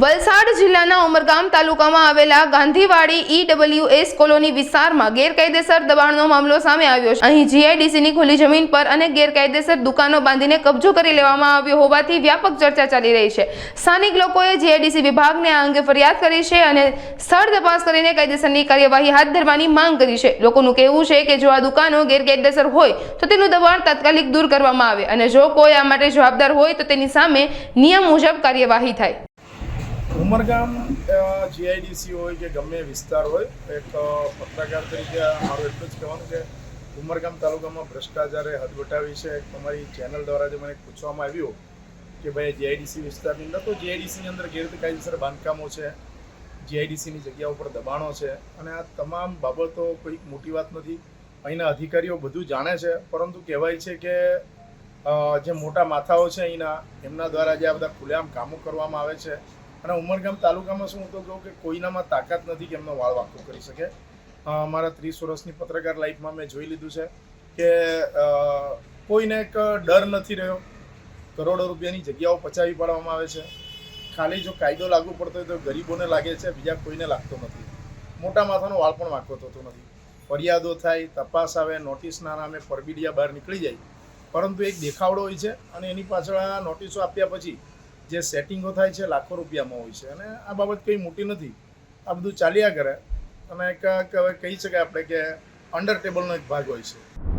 વલસાડ જિલ્લાના ઉમરગામ તાલુકામાં આવેલા ગાંધીવાડી ઈડબ્લ્યુએસ કોલોની વિસ્તારમાં ગેરકાયદેસર દબાણનો મામલો સામે આવ્યો છે. અહીં જીઆઈડીસીની ખુલ્લી જમીન પર અને ગેરકાયદેસર દુકાનો બાંધીને કબજો કરી લેવામાં આવ્યો હોવાથી વ્યાપક ચર્ચા ચાલી રહી છે. સ્થાનિક લોકોએ જીઆઈડીસી વિભાગને આ અંગે ફરિયાદ કરી છે અને સ્થળ તપાસ કરીને કાયદેસરની કાર્યવાહી હાથ ધરવાની માંગ કરી છે. લોકોનું કહેવું છે કે જો આ દુકાનો ગેરકાયદેસર હોય, તો તેનું દબાણ તાત્કાલિક દૂર કરવામાં આવે અને જો કોઈ આ માટે જવાબદાર હોય, તો તેની સામે નિયમ મુજબ કાર્યવાહી થાય. ઉમરગામ જીઆઈડીસી હોય કે ગમે વિસ્તાર હોય, એક પત્રકાર તરીકે મારું એટલું જ કહેવાનું કે ઉમરગામ તાલુકામાં ભ્રષ્ટાચારે હદ વટાવી છે તમારી ચેનલ દ્વારા જે મને પૂછવામાં આવ્યું કે ભાઈ જીઆઈડીસી વિસ્તારની અંદર તો જીઆઈડીસીની અંદર ગેરકાયદેસર બાંધકામો છે જીઆઈડીસીની જગ્યા ઉપર દબાણો છે અને આ તમામ બાબતો કોઈ મોટી વાત નથી. અહીંના અધિકારીઓ બધું જાણે છે, પરંતુ કહેવાય છે કે જે મોટા માથાઓ છે અહીંના, એમના દ્વારા જે આ બધા ખુલ્લેઆમ કામો કરવામાં આવે છે. અને ઉમરગામ તાલુકામાં શું હું તો કહું કે કોઈનામાં તાકાત નથી કે એમનો વાળ વાંકો કરી શકે. મારા ત્રીસ વર્ષની પત્રકાર લાઈફમાં મેં જોઈ લીધું છે કે કોઈને એક ડર નથી રહ્યો. કરોડો રૂપિયાની જગ્યાઓ પચાવી પાડવામાં આવે છે. ખાલી જો કાયદો લાગુ પડતો હોય તો ગરીબોને લાગે છે, બીજા કોઈને લાગતો નથી. મોટા માથાનો વાળ પણ વાંકો થતો નથી. ફરિયાદો થાય, તપાસ આવે, નોટિસના નામે પરબીડિયા બહાર નીકળી જાય. પરંતુ એક દેખાવડો હોય છે અને એની પાછળ નોટિસો આપ્યા પછી જે સેટિંગો થાય છે, લાખો રૂપિયામાં હોય છે. અને આ બાબત કંઈ મોટી નથી. આ બધું ચાલ્યા કરે. અને એક કહી શકાય આપણે કે અંડર ટેબલનો એક ભાગ હોય છે.